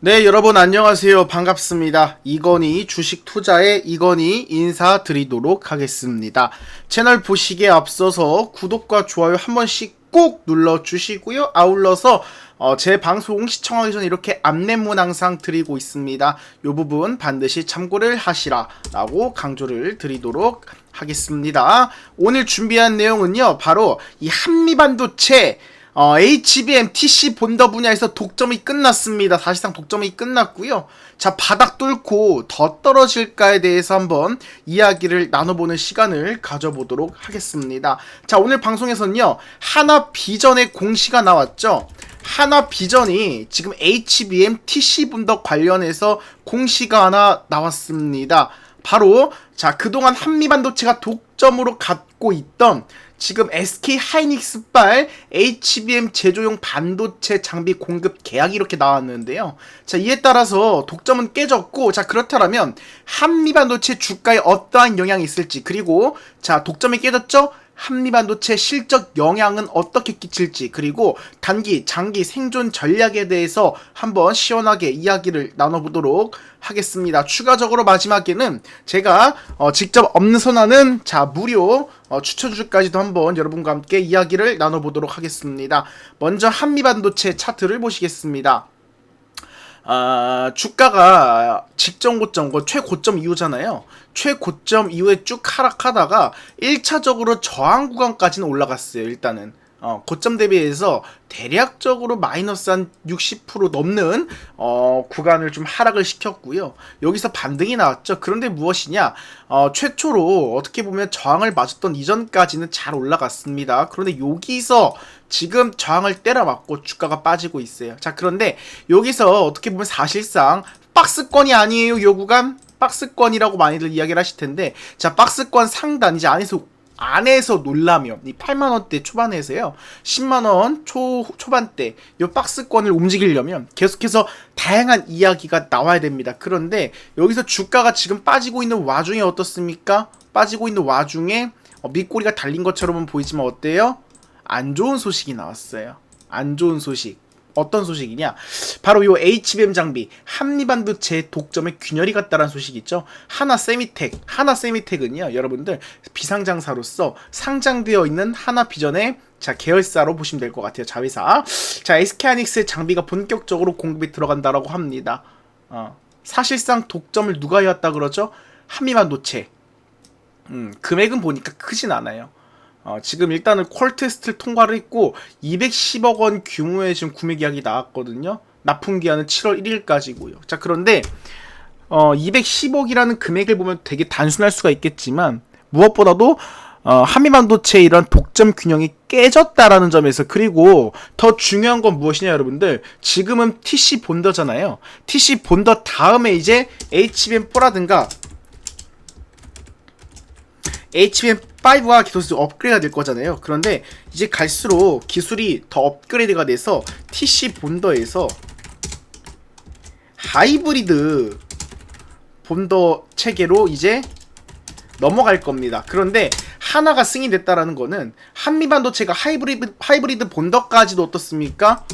네, 여러분 안녕하세요. 반갑습니다. 이건희 주식 투자의 이건희 인사드리도록 하겠습니다. 채널 보시기에 앞서서 구독과 좋아요 한 번씩 꼭 눌러 주시고요. 아울러서 어, 제 방송 시청하기 전에 이렇게 안내문 항상 드리고 있습니다. 이 부분 반드시 참고를 하시라라고 강조를 드리도록 하겠습니다. 오늘 준비한 내용은요, 바로 이 한미반도체 어, HBM TC 본더 분야에서 독점이 끝났습니다. 사실상 독점이 끝났고요. 자, 바닥 뚫고 더 떨어질까에 대해서 한번 이야기를 나눠보는 시간을 가져보도록 하겠습니다. 자, 오늘 방송에서는요, 하나 비전의 공시가 나왔죠. 하나 비전이 지금 HBM TC 분더 관련해서 공시가 하나 나왔습니다. 바로 자 그동안 한미 반도체가 독점으로 갖고 있던 지금 SK 하이닉스발 HBM 제조용 반도체 장비 공급 계약이 이렇게 나왔는데요. 자 이에 따라서 독점은 깨졌고 자 그렇다면 한미 반도체 주가에 어떠한 영향이 있을지 그리고 자 독점이 깨졌죠? 한미반도체 실적 영향은 어떻게 끼칠지 그리고 단기, 장기 생존 전략에 대해서 한번 시원하게 이야기를 나눠보도록 하겠습니다. 추가적으로 마지막에는 제가 어, 직접 엄선하는 자 무료 어, 추천주까지도 한번 여러분과 함께 이야기를 나눠보도록 하겠습니다. 먼저 한미반도체 차트를 보시겠습니다. 아, 주가가 직전 고점, 그 최고점 이후잖아요. 최고점 이후에 쭉 하락하다가 1차적으로 저항 구간까지는 올라갔어요, 일단은. 어, 고점 대비해서 대략적으로 마이너스 한 60% 넘는 어, 구간을 좀 하락을 시켰고요. 여기서 반등이 나왔죠. 그런데 무엇이냐? 어, 최초로 어떻게 보면 저항을 맞았던 이전까지는 잘 올라갔습니다. 그런데 여기서 지금 저항을 때려맞고 주가가 빠지고 있어요. 자, 그런데 여기서 어떻게 보면 사실상 박스권이 아니에요, 요 구간. 박스권이라고 많이들 이야기를 하실 텐데, 자, 박스권 상단 이제 안에서 안에서 놀라면 이 8만 원대 초반에서요 10만 원 초 초반대 이 박스권을 움직이려면 계속해서 다양한 이야기가 나와야 됩니다. 그런데 여기서 주가가 지금 빠지고 있는 와중에 어떻습니까? 빠지고 있는 와중에 어, 밑꼬리가 달린 것처럼은 보이지만 어때요? 안 좋은 소식이 나왔어요. 안 좋은 소식. 어떤 소식이냐? 바로 요 HBM 장비 한미반도체 독점에 균열이 갔다라는 소식이 있죠. 하나 세미텍, 하나 세미텍은요, 여러분들 비상장사로서 상장되어 있는 하나 비전의 자 계열사로 보시면 될 것 같아요. 자회사. 자 SK하이닉스의 장비가 본격적으로 공급이 들어간다라고 합니다. 어, 사실상 독점을 누가 해왔다 그러죠? 한미반도체. 음, 금액은 보니까 크진 않아요. 어, 지금 일단은 콜 테스트를 통과를 했고 210억 원 규모의 지금 구매 계약이 나왔거든요. 납품 기한은 7월 1일까지고요. 자 그런데 어, 210억이라는 금액을 보면 되게 단순할 수가 있겠지만 무엇보다도 어, 한미반도체 이런 독점 균형이 깨졌다라는 점에서 그리고 더 중요한 건 무엇이냐 여러분들 지금은 TC 본더잖아요. TC 본더 다음에 이제 HBM4라든가 HBM5가 계속 업그레이드가 될 거잖아요. 그런데 이제 갈수록 기술이 더 업그레이드가 돼서 TC 본더에서 하이브리드 본더 체계로 이제 넘어갈 겁니다. 그런데 하나가 승인됐다라는 거는 한미반도체가 하이브리드 하이브리드 본더까지도 어떻습니까?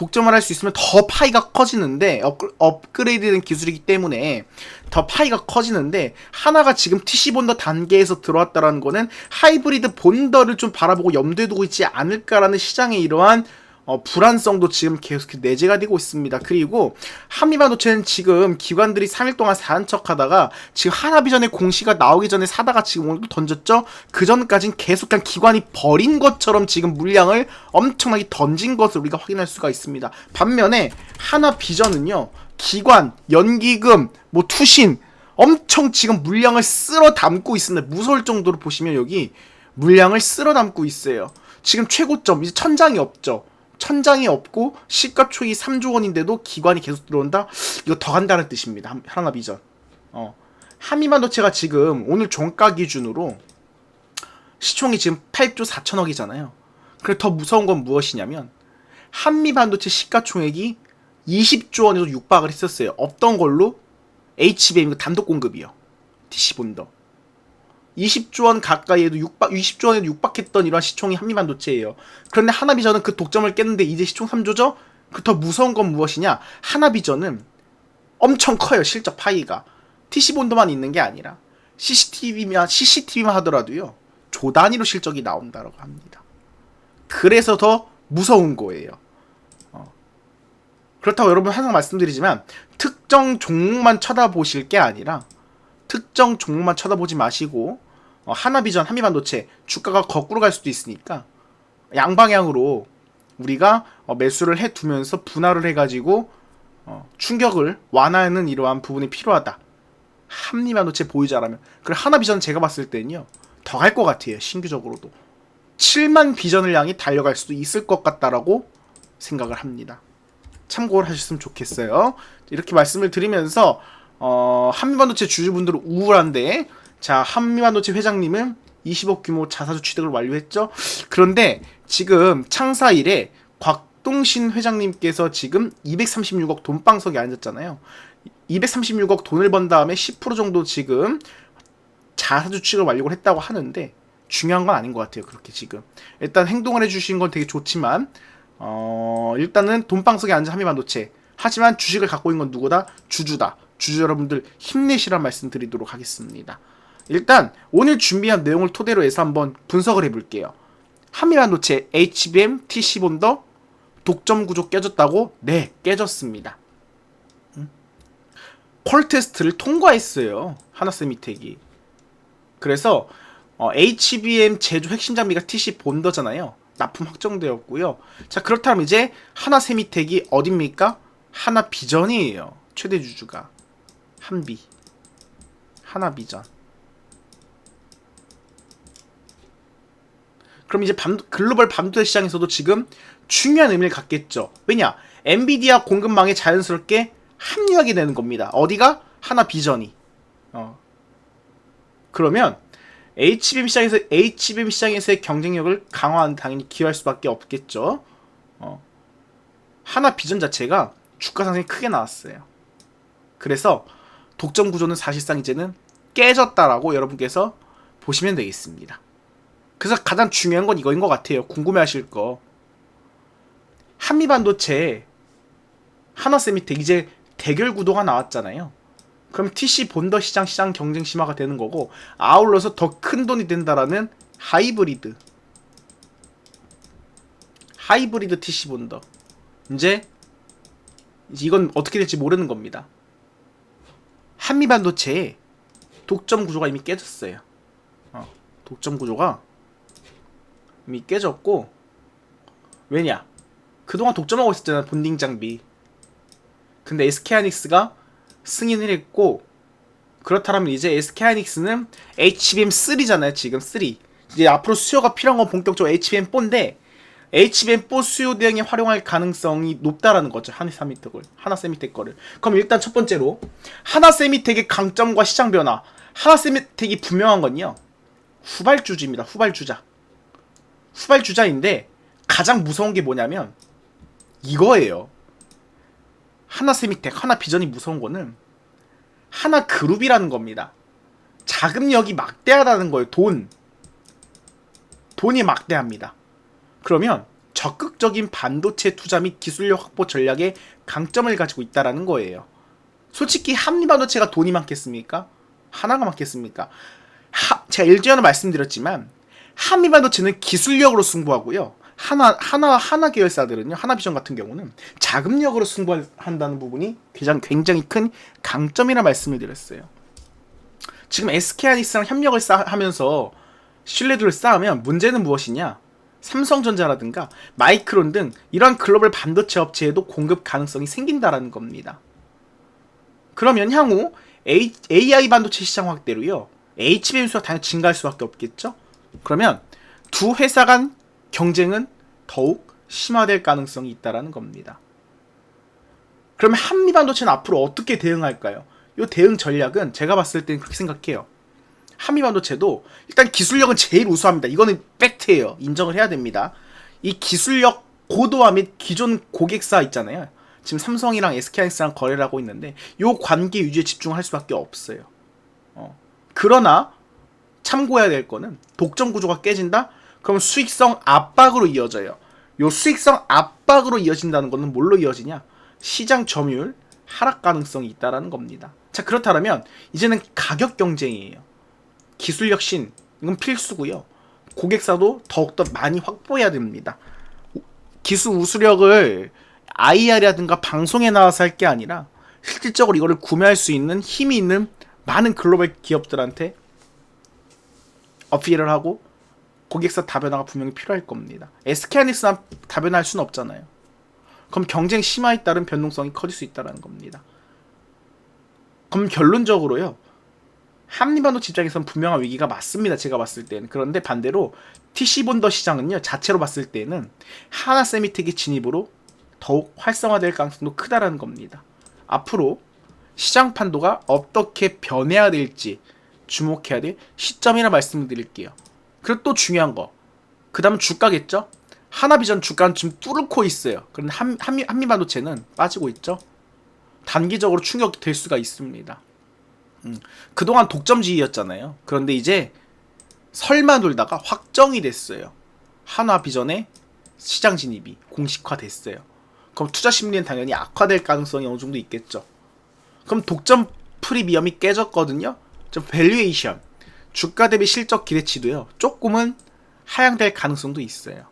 독점을 할 수 있으면 더 파이가 커지는데 업, 업그 레이드된 기술이기 때문에 더 파이가 커지는데 하나가 지금 TC 본더 단계에서 들어왔다라는 거는 하이브리드 본더를 좀 바라보고 염두에 두고 있지 않을까라는 시장의 이러한 어, 불안성도 지금 계속 내재가 되고 있습니다. 그리고 한미반도체는 지금 기관들이 3일 동안 사는 척 하다가 지금 하나비전의 공시가 나오기 전에 사다가 지금 오늘 또 던졌죠? 그 전까진 계속 그냥 기관이 버린 것처럼 지금 물량을 엄청나게 던진 것을 우리가 확인할 수가 있습니다. 반면에 하나비전은요, 기관, 연기금, 뭐 투신, 엄청 지금 물량을 쓸어 담고 있습니다. 무서울 정도로 보시면 여기 물량을 쓸어 담고 있어요. 지금 최고점, 이제 천장이 없죠. 천장이 없고 시가총이 3조 원인데도 기관이 계속 들어온다? 이거 더 간다는 뜻입니다. 하나 비전. 어. 한미반도체가 지금 오늘 종가 기준으로 시총이 지금 8조 4천억이잖아요. 그래 더 무서운 건 무엇이냐면 한미반도체 시가총액이 20조 원에서 육박을 했었어요. 없던 걸로 HBM 단독 공급이요. TC 본더. 20조 원 가까이에도 육박 20조 원에도 육박했던 이러한 시총이 한미반도체예요. 그런데 하나비전은 그 독점을 깼는데 이제 시총 3조죠? 그 더 무서운 건 무엇이냐? 하나비전은 엄청 커요 실적 파이가 TC 본도만 있는 게 아니라 CCTV만 CCTV만 하더라도요 조 단위로 실적이 나온다라고 합니다. 그래서 더 무서운 거예요. 어. 그렇다고 여러분 항상 말씀드리지만 특정 종목만 쳐다보실 게 아니라 특정 종목만 쳐다보지 마시고 어, 하나비전, 한미반도체 주가가 거꾸로 갈 수도 있으니까 양방향으로 우리가 어, 매수를 해두면서 분할을 해가지고 어, 충격을 완화하는 이러한 부분이 필요하다. 한미반도체 보유자라면 그리고 하나비전 제가 봤을 때는요 더 갈 것 같아요 신규적으로도 7만 비전을 향해 달려갈 수도 있을 것 같다라고 생각을 합니다. 참고를 하셨으면 좋겠어요. 이렇게 말씀을 드리면서 어, 한미반도체 주주분들은 우울한데 자 한미반도체 회장님은 20억 규모 자사주 취득을 완료했죠. 그런데 지금 창사 일에 곽동신 회장님께서 지금 236억 돈방석에 앉았잖아요. 236억 돈을 번 다음에 10% 정도 지금 자사주 취득을 완료를 했다고 하는데 중요한 건 아닌 것 같아요. 그렇게 지금 일단 행동을 해주신 건 되게 좋지만 어 일단은 돈방석에 앉은 한미반도체 하지만 주식을 갖고 있는 건 누구다? 주주다. 주주 여러분들 힘내시란 말씀 드리도록 하겠습니다. 일단 오늘 준비한 내용을 토대로 해서 한번 분석을 해볼게요. 한미반도체 HBM TC 본더 독점 구조 깨졌다고? 네, 깨졌습니다. 음? 콜 테스트를 통과했어요. 하나세미텍이. 그래서 어, HBM 제조 핵심 장비가 TC 본더잖아요. 납품 확정되었고요. 자 그렇다면 이제 하나세미텍이 어딥니까? 하나 비전이에요. 최대 주주가 한비 하나 비전. 그럼 이제 밤, 글로벌 반도체 시장에서도 지금 중요한 의미를 갖겠죠. 왜냐? 엔비디아 공급망에 자연스럽게 합류하게 되는 겁니다. 어디가? 하나 비전이. 어. 그러면 HBM 시장에서 HBM 시장에서의 경쟁력을 강화하는 당연히 기여할 수밖에 없겠죠. 어. 하나 비전 자체가 주가 상승이 크게 나왔어요. 그래서 독점 구조는 사실상 이제는 깨졌다라고 여러분께서 보시면 되겠습니다. 그래서 가장 중요한 건 이거인 것 같아요. 궁금해하실 거. 한미 반도체 하나세미텍 이제 대결 구도가 나왔잖아요. 그럼 TC 본더 시장 시장 경쟁 심화가 되는 거고 아울러서 더 큰 돈이 된다라는 하이브리드 하이브리드 TC 본더 이제 이건 어떻게 될지 모르는 겁니다. 한미 반도체의 독점 구조가 이미 깨졌어요. 어, 독점 구조가 이미 깨졌고 왜냐? 그동안 독점하고 있었잖아 본딩 장비. 근데 SK하이닉스가 승인을 했고 그렇다면 이제 SK하이닉스는 HBM3잖아요 지금 3 이제 앞으로 수요가 필요한 건 본격적으로 HBM4인데 HBM4 수요 대응에 활용할 가능성이 높다라는 거죠 하나 세미텍을 하나 세미텍 거를 그럼 일단 첫 번째로 하나 세미텍의 강점과 시장 변화 하나 세미텍이 분명한 건요 후발주주입니다 후발주자 후발 주자인데 가장 무서운 게 뭐냐면 이거예요 하나 세미텍, 하나 비전이 무서운 거는 하나 그룹이라는 겁니다. 자금력이 막대하다는 거예요. 돈. 돈이 막대합니다. 그러면 적극적인 반도체 투자 및 기술력 확보 전략에 강점을 가지고 있다라는 거예요. 솔직히 한미 반도체가 돈이 많겠습니까? 하나가 많겠습니까? 하, 제가 일전에 말씀드렸지만 한미반도체는 기술력으로 승부하고요. 하나 하나 하나 계열사들은요 하나 비전 같은 경우는 자금력으로 승부한다는 부분이 굉장히 굉장히 큰 강점이라 말씀을 드렸어요. 지금 SK하이닉스랑 협력을 쌓, 하면서 신뢰도를 쌓으면 문제는 무엇이냐? 삼성전자라든가 마이크론 등 이러한 글로벌 반도체 업체에도 공급 가능성이 생긴다라는 겁니다. 그러면 향후 AI 반도체 시장 확대로요. HBM 수가 당연히 증가할 수밖에 없겠죠. 그러면 두 회사 간 경쟁은 더욱 심화될 가능성이 있다라는 겁니다. 그러면 한미 반도체는 앞으로 어떻게 대응할까요? 이 대응 전략은 제가 봤을 때는 그렇게 생각해요. 한미 반도체도 일단 기술력은 제일 우수합니다. 이거는 팩트예요. 인정을 해야 됩니다. 이 기술력 고도화 및 기존 고객사 있잖아요. 지금 삼성이랑 SK하이닉스랑 거래를 하고 있는데 이 관계 유지에 집중할 수밖에 없어요. 어. 그러나 참고해야 될 거는 독점 구조가 깨진다? 그럼 수익성 압박으로 이어져요. 요 수익성 압박으로 이어진다는 것은 뭘로 이어지냐? 시장 점유율, 하락 가능성이 있다라는 겁니다. 자 그렇다면 이제는 가격 경쟁이에요. 기술력 신 이건 필수고요. 고객사도 더욱더 많이 확보해야 됩니다. 기술 우수력을 IR이라든가 방송에 나와서 할 게 아니라 실질적으로 이거를 구매할 수 있는 힘이 있는 많은 글로벌 기업들한테 어필을 하고 고객사 다변화가 분명히 필요할 겁니다. SK하이닉스만 다변화할 수는 없잖아요. 그럼 경쟁 심화에 따른 변동성이 커질 수 있다는 겁니다. 그럼 결론적으로요. 한미반도체 입장에선 분명한 위기가 맞습니다. 제가 봤을 때는. 그런데 반대로 TC 본더 시장은요. 자체로 봤을 때는 하나 세미텍의 진입으로 더욱 활성화될 가능성도 크다라는 겁니다. 앞으로 시장 판도가 어떻게 변해야 될지 주목해야 될 시점이라 말씀드릴게요. 그리고 또 중요한 거. 그 다음 주가겠죠? 하나비전 주가는 지금 뚫고 있어요. 그런데 한, 한미, 한미반도체는 빠지고 있죠? 단기적으로 충격될 수가 있습니다. 음, 그동안 독점지휘였잖아요. 그런데 이제 설마 놀다가 확정이 됐어요. 한화비전의 시장 진입이 공식화됐어요. 그럼 투자 심리는 당연히 악화될 가능성이 어느 정도 있겠죠. 그럼 독점 프리미엄이 깨졌거든요. 좀 밸류에이션, 주가 대비 실적 기대치도요. 조금은 하향될 가능성도 있어요.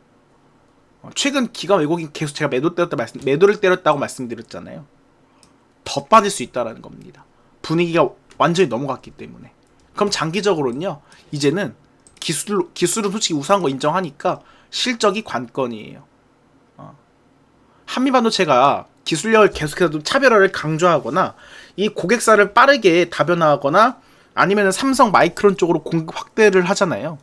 어, 최근 기가 왜곡인 계속 제가 매도 때렸다 말씀, 매도를 때렸다고 말씀드렸잖아요. 더 빠질 수 있다라는 겁니다. 분위기가 완전히 넘어갔기 때문에. 그럼 장기적으로는요. 이제는 기술 기술은 솔직히 우수한 거 인정하니까 실적이 관건이에요. 어. 한미 반도체가 기술력을 계속해서 좀 차별화를 강조하거나 이 고객사를 빠르게 다변화하거나 아니면 삼성 마이크론 쪽으로 공급 확대를 하잖아요.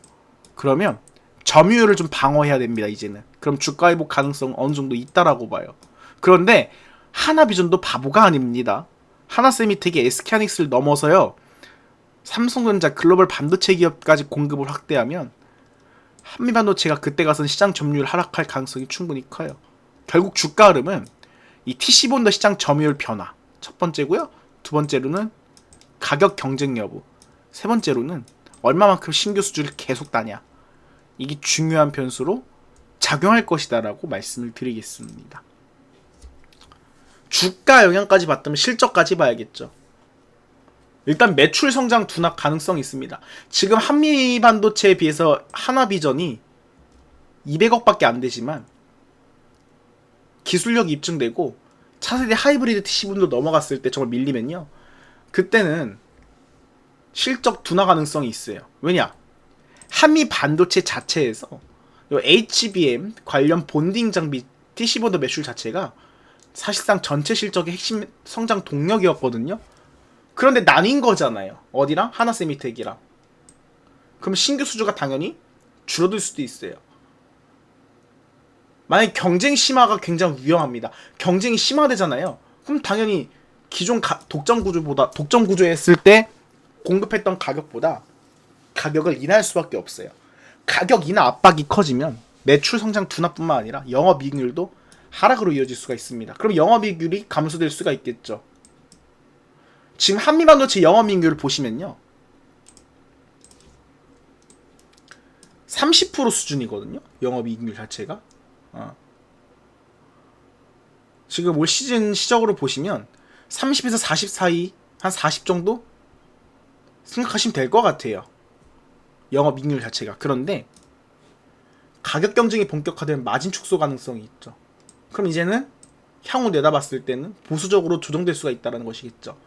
그러면 점유율을 좀 방어해야 됩니다. 이제는. 그럼 주가 회복 가능성 어느 정도 있다라고 봐요. 그런데 하나비전도 바보가 아닙니다. 하나세미텍이 SK하이닉스를 넘어서요. 삼성전자 글로벌 반도체 기업까지 공급을 확대하면 한미 반도체가 그때 가선 시장 점유율 하락할 가능성이 충분히 커요. 결국 주가 흐름은 이 TC본더 시장 점유율 변화 첫 번째고요. 두 번째로는 가격 경쟁 여부 세 번째로는 얼마만큼 신규 수주를 계속 따냐 이게 중요한 변수로 작용할 것이다라고 말씀을 드리겠습니다. 주가 영향까지 봤다면 실적까지 봐야겠죠. 일단 매출 성장 둔화 가능성이 있습니다. 지금 한미 반도체에 비해서 하나비전이 200억밖에 안 되지만 기술력이 입증되고 차세대 하이브리드 TC분도 넘어갔을 때 정말 밀리면요. 그때는 실적 둔화 가능성이 있어요. 왜냐? 한미 반도체 자체에서 HBM 관련 본딩 장비 TC보드 매출 자체가 사실상 전체 실적의 핵심 성장 동력이었거든요. 그런데 나뉜 거잖아요. 어디랑? 하나세미텍이랑. 그럼 신규 수주가 당연히 줄어들 수도 있어요. 만약 경쟁 심화가 굉장히 위험합니다. 경쟁이 심화되잖아요. 그럼 당연히 기존 가, 독점 구조보다 독점 구조했을 때 공급했던 가격보다 가격을 인하할 수밖에 없어요. 가격 인하 압박이 커지면 매출 성장 둔화뿐만 아니라 영업이익률도 하락으로 이어질 수가 있습니다. 그럼 영업이익률이 감소될 수가 있겠죠. 지금 한미반도체 영업이익률을 보시면요. 30% 수준이거든요. 영업이익률 자체가. 어. 지금 올 시즌 시적으로 보시면 30에서 40 사이 한 40 정도 생각하시면 될 것 같아요. 영업 이익률 자체가. 그런데 가격 경쟁이 본격화되면 마진 축소 가능성이 있죠. 그럼 이제는 향후 내다봤을 때는 보수적으로 조정될 수가 있다는 것이겠죠.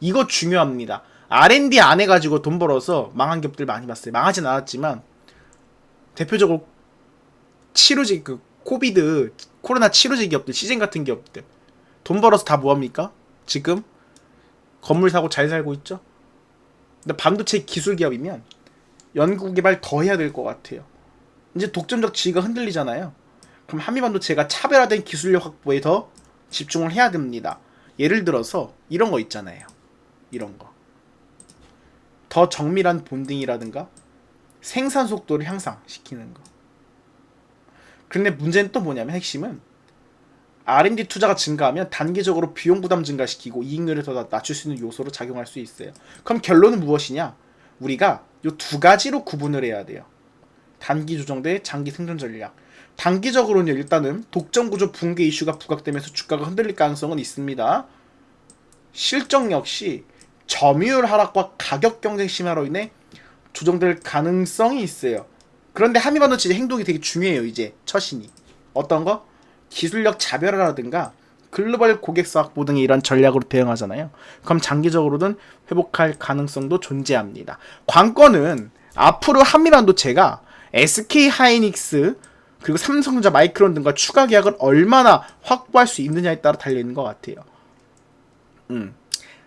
이거 중요합니다. R&D 안 해가지고 돈 벌어서 망한 기업들 많이 봤어요. 망하진 않았지만 대표적으로 치료제 그 코비드 코로나 치료제 기업들 시즌 같은 기업들 돈 벌어서 다 뭐합니까? 지금 건물 사고 잘 살고 있죠. 근데 반도체 기술 기업이면 연구 개발 더 해야 될 것 같아요. 이제 독점적 지위가 흔들리잖아요. 그럼 한미 반도체가 차별화된 기술력 확보에 더 집중을 해야 됩니다. 예를 들어서 이런 거 있잖아요. 이런 거. 더 정밀한 본딩이라든가 생산 속도를 향상시키는 거. 근데 문제는 또 뭐냐면 핵심은 R&D 투자가 증가하면 단기적으로 비용 부담 증가시키고 이익률을 더 낮출 수 있는 요소로 작용할 수 있어요. 그럼 결론은 무엇이냐? 우리가 이 두 가지로 구분을 해야 돼요. 단기 조정 대 장기 생존 전략. 단기적으로는 일단은 독점 구조 붕괴 이슈가 부각되면서 주가가 흔들릴 가능성은 있습니다. 실적 역시 점유율 하락과 가격 경쟁 심화로 인해 조정될 가능성이 있어요. 그런데 한미반도체 행동이 되게 중요해요. 이제 처신이 어떤 거 기술력 차별화라든가 글로벌 고객 사 확보 등의 이런 전략으로 대응하잖아요. 그럼 장기적으로는 회복할 가능성도 존재합니다. 관건은 앞으로 한미반도체가 SK 하이닉스 그리고 삼성전자 마이크론 등과 추가 계약을 얼마나 확보할 수 있느냐에 따라 달려 있는 것 같아요. 음.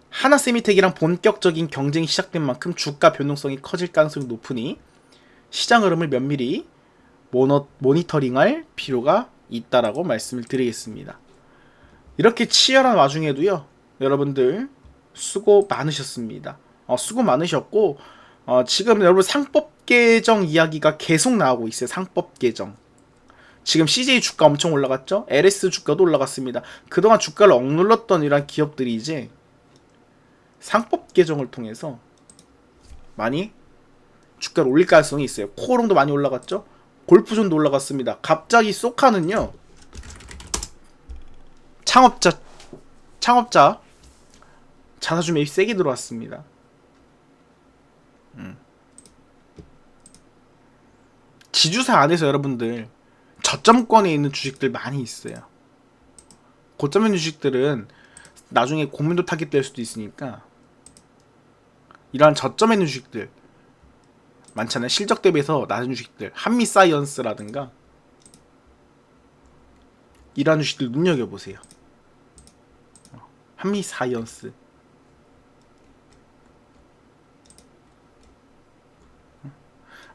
하나 세미텍이랑 본격적인 경쟁이 시작된 만큼 주가 변동성이 커질 가능성이 높으니 시장 흐름을 면밀히 모너, 모니터링할 필요가 있다라고 말씀을 드리겠습니다. 이렇게 치열한 와중에도요, 여러분들 수고 많으셨습니다. 어, 수고 많으셨고 어, 지금 여러분 상법 개정 이야기가 계속 나오고 있어요. 상법 개정. 지금 CJ 주가 엄청 올라갔죠? LS 주가도 올라갔습니다. 그동안 주가를 억눌렀던 이런 기업들이 이제 상법 개정을 통해서 많이 주가를 올릴 가능성이 있어요. 코오롱도 많이 올라갔죠? 골프존도 올라갔습니다. 갑자기 소카는요. 창업자 창업자 자사주 매입 세게 들어왔습니다. 음. 지주사 안에서 여러분들 저점권에 있는 주식들 많이 있어요. 고점 있는 주식들은 나중에 고민도 타깃될 수도 있으니까 이러한 저점에 있는 주식들 많잖아요. 실적 대비해서 낮은 주식들 한미 사이언스라든가 이러한 주식들 눈여겨 보세요. 한미 사이언스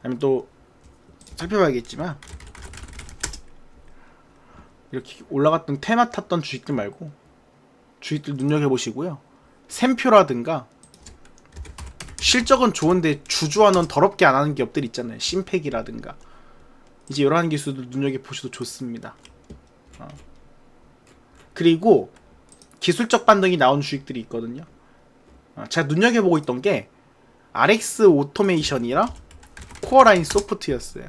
아니면 또 살펴봐야겠지만 이렇게 올라갔던 테마 탔던 주식들 말고 주식들 눈여겨 보시고요. 샘표라든가 실적은 좋은데 주주와는 더럽게 안 하는 기업들 있잖아요. 심팩이라든가 이제 이러한 기술들 눈여겨보셔도 좋습니다. 어. 그리고 기술적 반등이 나온 주식들이 있거든요. 어, 제가 눈여겨보고 있던 게 RX 오토메이션이랑 코어라인 소프트였어요.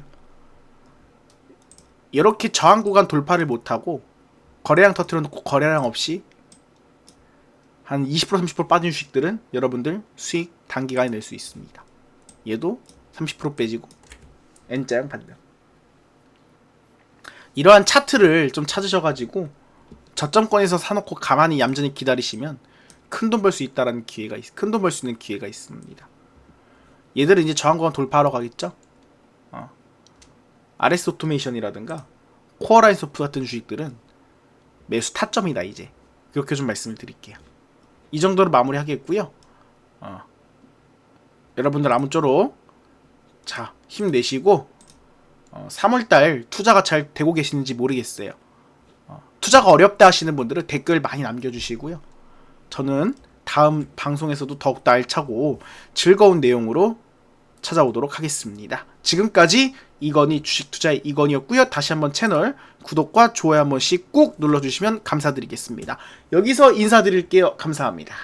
이렇게 저항 구간 돌파를 못하고 거래량 터트려 놓고 거래량 없이 한 20% 30% 빠진 주식들은 여러분들 수익 단기간에 낼 수 있습니다. 얘도 30% 빼지고 N자형 반등. 이러한 차트를 좀 찾으셔가지고 저점권에서 사놓고 가만히 얌전히 기다리시면 큰 돈 벌 수 있다라는 기회가 큰돈 벌 수 있는 기회가 있습니다. 얘들은 이제 저항권 돌파하러 가겠죠? 어. RS 오토메이션이라든가 코어라인 소프 같은 주식들은 매수 타점이다 이제 그렇게 좀 말씀을 드릴게요. 이 정도로 마무리하겠고요. 어. 여러분들 아무쪼록 자 힘내시고 어, 3월달 투자가 잘 되고 계시는지 모르겠어요. 어, 투자가 어렵다 하시는 분들은 댓글 많이 남겨주시고요. 저는 다음 방송에서도 더욱더 알차고 즐거운 내용으로 찾아오도록 하겠습니다. 지금까지 이건희 주식 투자의 이건희였고요. 다시 한번 채널 구독과 좋아요 한 번씩 꾹 눌러주시면 감사드리겠습니다. 여기서 인사드릴게요. 감사합니다.